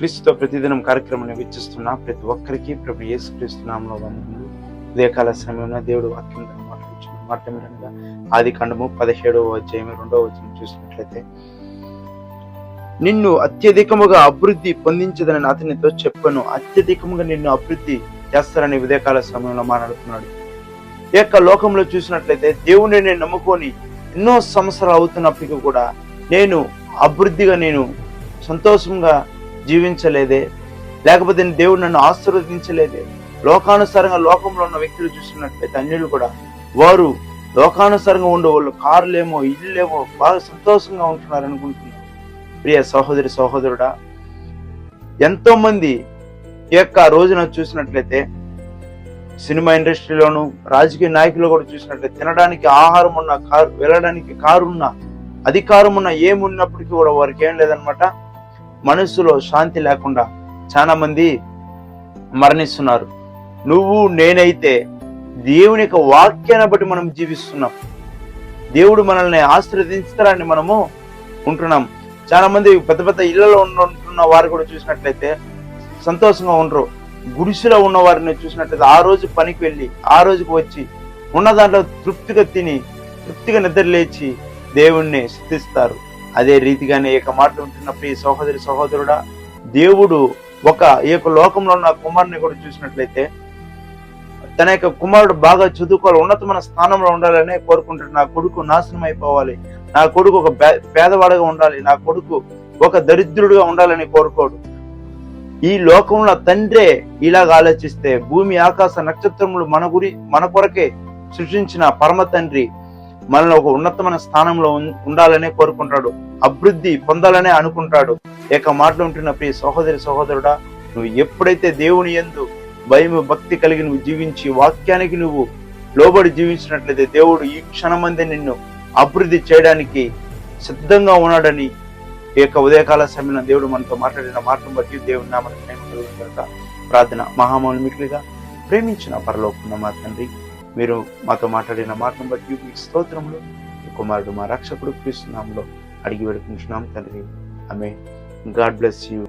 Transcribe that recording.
క్రీస్తుతో ప్రతిదినం కార్యక్రమాన్ని వీక్షిస్తున్న ప్రతి ఒక్కరికి ప్రభు యేసు క్రీస్తునామంలో వందనములు ఉదయకాల సమయంలో దేవుడు వాక్యం మాట్లాడుచున్న మాట మీరనగా ఆది ఖండము పదిహేడవ అధ్యాయం రెండవ వచనం చూసినట్లయితే నిన్ను అత్యధికముగా అభివృద్ధి పొందించదని అతనితో చెప్పను. అత్యధికముగా నిన్ను అభివృద్ధి చేస్తారని ఉదయకాల సమయంలో మాట్లాడుతున్నాడు. ఈ యొక్క లోకంలో చూసినట్లయితే దేవుని నేను నమ్ముకొని ఎన్నో సంవత్సరాలు అవుతున్నప్పటికీ కూడా నేను అభివృద్ధిగా నేను సంతోషంగా జీవించలేదే. లేకపోతే దేవుడు నన్ను ఆశీర్వదించలేదే. లోకానుసారంగా లోకంలో ఉన్న వ్యక్తులు చూసినట్లయితే అన్యులు కూడా వారు లోకానుసారంగా ఉండే వాళ్ళు కార్లేమో ఇల్లేమో బాగా సంతోషంగా ఉంటున్నారు అనుకుంటున్నారు. ప్రియ సహోదరి సహోదరుడా ఎంతో మంది ఈ యొక్క రోజున చూసినట్లయితే సినిమా ఇండస్ట్రీలోను రాజకీయ నాయకులు కూడా చూసినట్లయితే తినడానికి ఆహారం ఉన్న కారు వెళ్ళడానికి కారు ఉన్న అధికారం ఉన్న ఏమున్నప్పటికీ కూడా వారికి ఏం లేదనమాట మనసులో శాంతి లేకుండా చాలా మంది మరణిస్తున్నారు. నువ్వు నేనైతే దేవుని యొక్క వాక్యాన్ని బట్టి మనం జీవిస్తున్నాం. దేవుడు మనల్ని ఆశీర్వదించుతారని మనము ఉంటున్నాం. చాలా మంది పెద్ద పెద్ద ఇళ్ళలో ఉంటున్న వారు కూడా చూసినట్లయితే సంతోషంగా ఉండరు. గుడిసెలో ఉన్న వారిని చూసినట్లయితే ఆ రోజు పనికి వెళ్ళి ఆ రోజుకి వచ్చి ఉన్న దాంట్లో తృప్తిగా తిని తృప్తిగా నిద్ర లేచి దేవుణ్ణి స్థితిస్తారు. అదే రీతిగానే ఈ యొక్క మాట ఉంటున్న సహోదరి సహోదరుడా దేవుడు ఒక ఈ యొక్క లోకంలో ఉన్న కుమారుని కూడా చూసినట్లయితే తన యొక్క కుమారుడు బాగా చదువుకోవాలి ఉన్నతమైన స్థానంలో ఉండాలని కోరుకుంటాడు. నా కొడుకు నాశనం అయిపోవాలి. నా కొడుకు ఒక పేదవాడుగా పేదవాడిగా ఉండాలి. నా కొడుకు ఒక దరిద్రుడుగా ఉండాలని కోరుకోడు. ఈ లోకంలో తండ్రే ఇలాగ ఆలోచిస్తే భూమి ఆకాశ నక్షత్రములు మన గురి మన కొరకే సృష్టించిన పరమ తండ్రి మనల్ని ఒక ఉన్నతమైన స్థానంలో ఉండాలనే కోరుకుంటాడు. అభివృద్ధి పొందాలనే అనుకుంటాడు. ఏక మాటలు ఉంటున్న ప్రియ సహోదరి సహోదరుడా నువ్వు ఎప్పుడైతే దేవుని యందు భయం భక్తి కలిగి నువ్వు జీవించి వాక్యానికి నువ్వు లోబడి జీవించినట్లయితే దేవుడు ఈ క్షణమందే నిన్ను అభివృద్ధి చేయడానికి సిద్ధంగా ఉన్నాడని ఈ యొక్క ఉదయకాల సమయంలో దేవుడు మనతో మాట్లాడిన మాటను బట్టి దేవుని నామని ప్రార్థన మహామౌలిమికులుగా ప్రేమించిన పరలోకున్న మా తండ్రి మీరు మాతో మాట్లాడిన మాటను బట్టి మీ స్తోత్రంలో కుమారుడు మా రక్షకుడు క్రీస్తునామంలో అడిగి వేడుకుంటున్నాం తండ్రి. ఆమె గాడ్ బ్లెస్ యూ.